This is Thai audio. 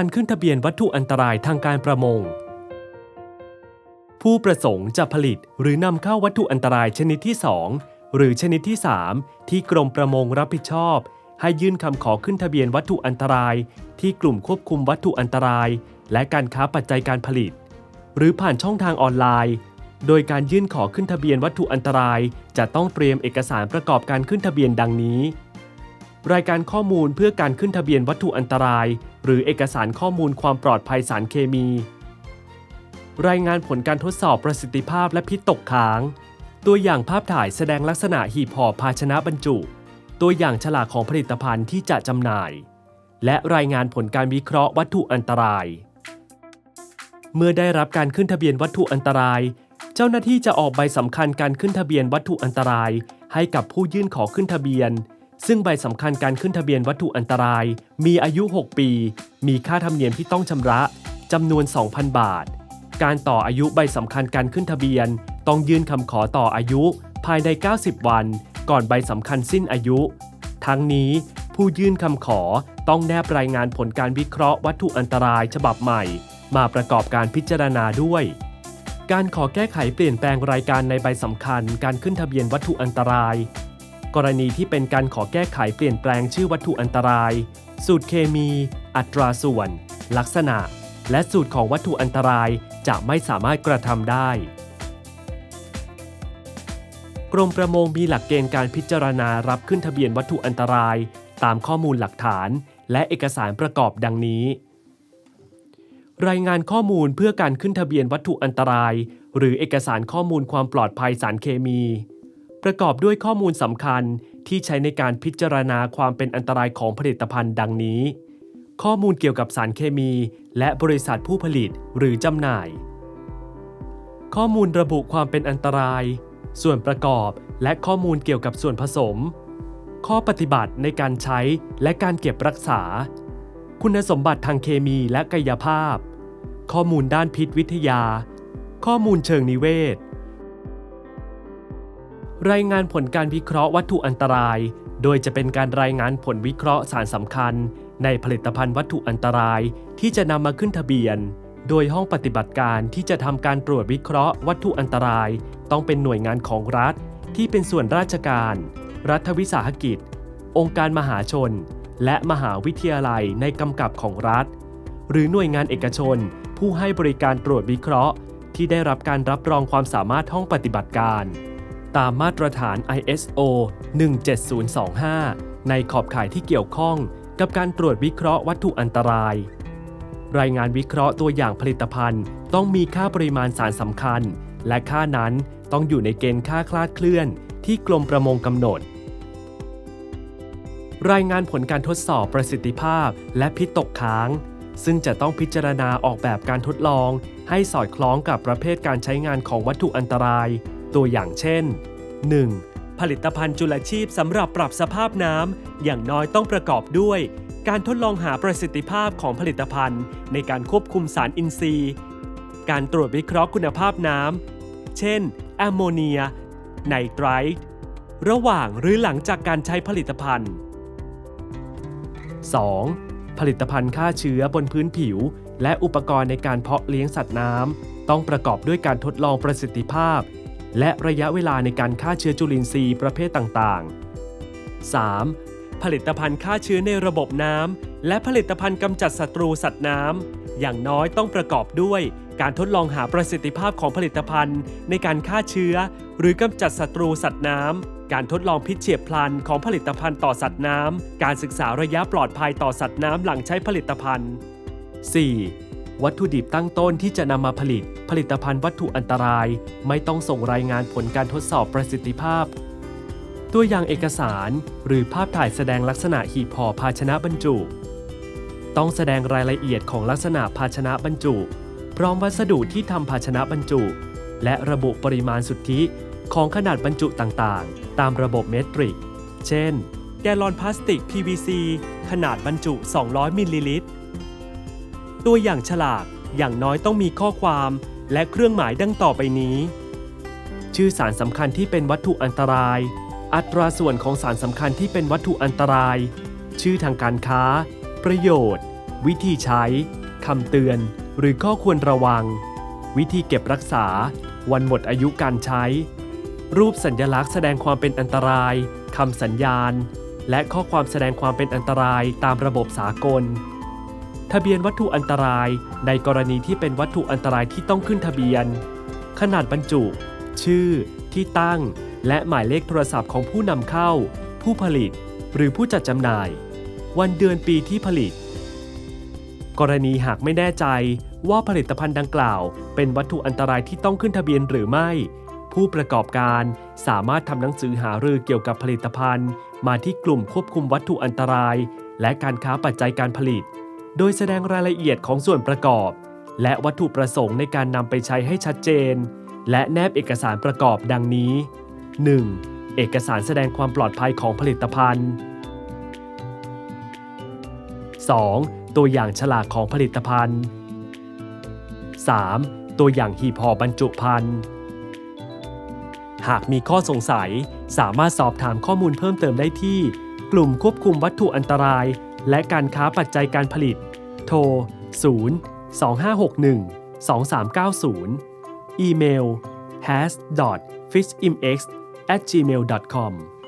การขึ้นทะเบียนวัตถุอันตรายทางการประมง ผู้ประสงค์จะผลิตหรือนำเข้าวัตถุอันตรายชนิดที่ 2 หรือชนิดที่ 3 ที่กรมประมงรับผิดชอบ ให้ยื่นคำขอขึ้นทะเบียนวัตถุอันตราย ที่กลุ่มควบคุมวัตถุอันตราย และการค้าปัจจัยการผลิต หรือผ่านช่องทางออนไลน์โดยการยื่นขอขึ้นทะเบียนวัตถุอันตราย จะต้องเตรียมเอกสารประกอบการขึ้นทะเบียนดังนี้ รายการข้อมูลเพื่อการขึ้นทะเบียนวัตถุอันตราย หรือเอกสารข้อมูลความปลอดภัยสารเคมี รายงานผลการทดสอบประสิทธิภาพและพิษตกค้าง ตัวอย่างภาพถ่ายแสดงลักษณะหีบห่อภาชนะบรรจุ ตัวอย่างฉลากของผลิตภัณฑ์ที่จะจำหน่าย และรายงานผลการวิเคราะห์วัตถุอันตราย เมื่อได้รับการขึ้นทะเบียนวัตถุอันตราย เจ้าหน้าที่จะออกใบสำคัญการขึ้นทะเบียนวัตถุอันตราย ให้กับผู้ยื่นขอขึ้นทะเบียน ซึ่งใบสำคัญการขึ้นทะเบียนวัตถุอันตราย มีอายุ 6 ปี มีค่าธรรมเนียมที่ต้องชำระจำนวน 2,000 บาท การต่ออายุใบสำคัญการขึ้นทะเบียน ต้องยื่นคำขอต่ออายุภายใน 90 วัน ก่อนใบสำคัญสิ้นอายุ ทั้งนี้ผู้ยื่นคำขอต้องแนบรายงานผลการวิเคราะห์วัตถุอันตรายฉบับใหม่ มาประกอบการพิจารณาด้วย การขอแก้ไขเปลี่ยนแปลงรายการในใบสำคัญการขึ้นทะเบียนวัตถุอันตราย กรณีที่เป็นการขอแก้ไขเปลี่ยนแปลงชื่อวัตถุอันตราย สูตรเคมี อัตราส่วน ลักษณะ และสูตรของวัตถุอันตรายจะไม่สามารถกระทำได้ กรมประมงมีหลักเกณฑ์การพิจารณารับขึ้นทะเบียนวัตถุอันตราย ตามข้อมูลหลักฐาน และเอกสารประกอบดังนี้ รายงานข้อมูลเพื่อการขึ้นทะเบียนวัตถุอันตราย หรือเอกสารข้อมูลความปลอดภัยสารเคมี ประกอบด้วยข้อมูลสำคัญที่ใช้ในการพิจารณาความเป็นอันตรายของผลิตภัณฑ์ดังนี้ ข้อมูลเกี่ยวกับสารเคมี และบริษัทผู้ผลิตหรือจำหน่าย ข้อมูลระบุความเป็นอันตราย ส่วนประกอบและข้อมูลเกี่ยวกับส่วนผสม ข้อปฏิบัติในการใช้และการเก็บรักษา คุณสมบัติทางเคมีและกายภาพ ข้อมูลด้านพิษวิทยา ข้อมูลเชิงนิเวศ รายงานผลการวิเคราะห์วัตถุอันตราย โดยจะเป็นการรายงานผลวิเคราะห์สารสำคัญ ในผลิตภัณฑ์วัตถุอันตรายที่จะนำมาขึ้นทะเบียน โดยห้องปฏิบัติการที่จะทำการตรวจวิเคราะห์วัตถุอันตราย ต้องเป็นหน่วยงานของรัฐ ที่เป็นส่วนราชการ รัฐวิสาหกิจ องค์การมหาชน และมหาวิทยาลัยในกำกับของรัฐ หรือหน่วยงานเอกชน ผู้ให้บริการตรวจวิเคราะห์ ที่ได้รับการรับรองความสามารถห้องปฏิบัติการ ตามมาตรฐาน ISO 17025 ในขอบข่ายที่เกี่ยวข้องกับการตรวจวิเคราะห์วัตถุอันตราย รายงานวิเคราะห์ตัวอย่างผลิตภัณฑ์ ต้องมีค่าปริมาณสารสำคัญ และค่านั้นต้องอยู่ในเกณฑ์ค่าคลาดเคลื่อน ที่กรมประมงกำหนด รายงานผลการทดสอบประสิทธิภาพและพิษตกค้าง ซึ่งจะต้องพิจารณาออกแบบการทดลอง ให้สอดคล้องกับประเภทการใช้งานของวัตถุอันตราย ตัวอย่างเช่น 1. ผลิตภัณฑ์จุลชีพสำหรับปรับสภาพน้ำอย่างน้อยต้องประกอบด้วย การทดลองหาประสิทธิภาพของผลิตภัณฑ์ ในการควบคุมสารอินทรีย์ การตรวจวิเคราะห์คุณภาพน้ำเช่นแอมโมเนีย ไนไตรท์ระหว่างหรือหลังจากการใช้ผลิตภัณฑ์ 2. ผลิตภัณฑ์ฆ่าเชื้อบนพื้นผิว และอุปกรณ์ในการเพาะเลี้ยงสัตว์น้ำต้องประกอบด้วยการทดลองประสิทธิภาพ และระยะเวลาในการฆ่าเชื้อจุลินทรีย์ประเภทต่างๆ 3. ผลิตภัณฑ์ฆ่าเชื้อในระบบน้ำและผลิตภัณฑ์กำจัดศัตรูสัตว์น้ำอย่างน้อยต้องประกอบด้วยการทดลองหาประสิทธิภาพของผลิตภัณฑ์ ในการฆ่าเชื้อ หรือกำจัดศัตรูสัตว์น้ำ การทดลองพิษเฉียบพลันของผลิตภัณฑ์ต่อสัตว์น้ำ การศึกษาระยะปลอดภัยต่อสัตว์น้ำหลังใช้ผลิตภัณฑ์ 4. วัตถุดิบตั้งต้นที่จะนำมาผลิต ผลิตภัณฑ์วัตถุอันตราย ไม่ต้องส่งรายงานผลการทดสอบประสิทธิภาพ ตัวอย่างเอกสาร หรือภาพถ่ายแสดงลักษณะหีบห่อภาชนะบรรจุ ต้องแสดงรายละเอียดของลักษณะภาชนะบรรจุ พร้อมวัสดุที่ทำภาชนะบรรจุ และระบุปริมาณสุทธิของขนาดบรรจุต่างๆ ตามระบบเมตริก เช่น แกลลอนพลาสติก PVC ขนาดบรรจุ 200 มิลลิลิตร ตัวอย่างฉลากอย่างน้อยต้องมีข้อความและเครื่องหมายดังต่อไปนี้ ชื่อสารสำคัญที่เป็นวัตถุอันตราย อัตราส่วนของสารสำคัญที่เป็นวัตถุอันตราย ชื่อทางการค้า ประโยชน์ วิธีใช้คำเตือน หรือข้อควรระวัง วิธีเก็บรักษา วันหมดอายุการใช้ รูปสัญลักษณ์แสดงความเป็นอันตรายคำสัญญาณ และข้อความแสดงความเป็นอันตรายตามระบบสากล ทะเบียนวัตถุอันตราย ในกรณีที่เป็นวัตถุอันตรายที่ต้องขึ้นทะเบียน ขนาดบรรจุ ชื่อ ที่ตั้ง และหมายเลขโทรศัพท์ของผู้นำเข้า ผู้ผลิต หรือผู้จัดจำหน่าย วันเดือนปีที่ผลิต กรณีหากไม่แน่ใจว่าผลิตภัณฑ์ดังกล่าว เป็นวัตถุอันตรายที่ต้องขึ้นทะเบียนหรือไม่ ผู้ประกอบการสามารถทำหนังสือหารือเกี่ยวกับผลิตภัณฑ์ มาที่กลุ่มควบคุมวัตถุอันตราย และการค้าปัจจัยการผลิต โดยแสดงรายละเอียดของส่วนประกอบ และวัตถุประสงค์ในการนำไปใช้ให้ชัดเจน และแนบเอกสารประกอบดังนี้ 1. เอกสารแสดงความปลอดภัยของผลิตภัณฑ์ 2. ตัวอย่างฉลากของผลิตภัณฑ์ 3. ตัวอย่างหีบห่อบรรจุภัณฑ์ หากมีข้อสงสัย สามารถสอบถามข้อมูลเพิ่มเติมได้ที่ กลุ่มควบคุมวัตถุอันตราย และการค้าปัจจัยการผลิต โทร 0 2561 2390 อีเมล has fishimx gmail com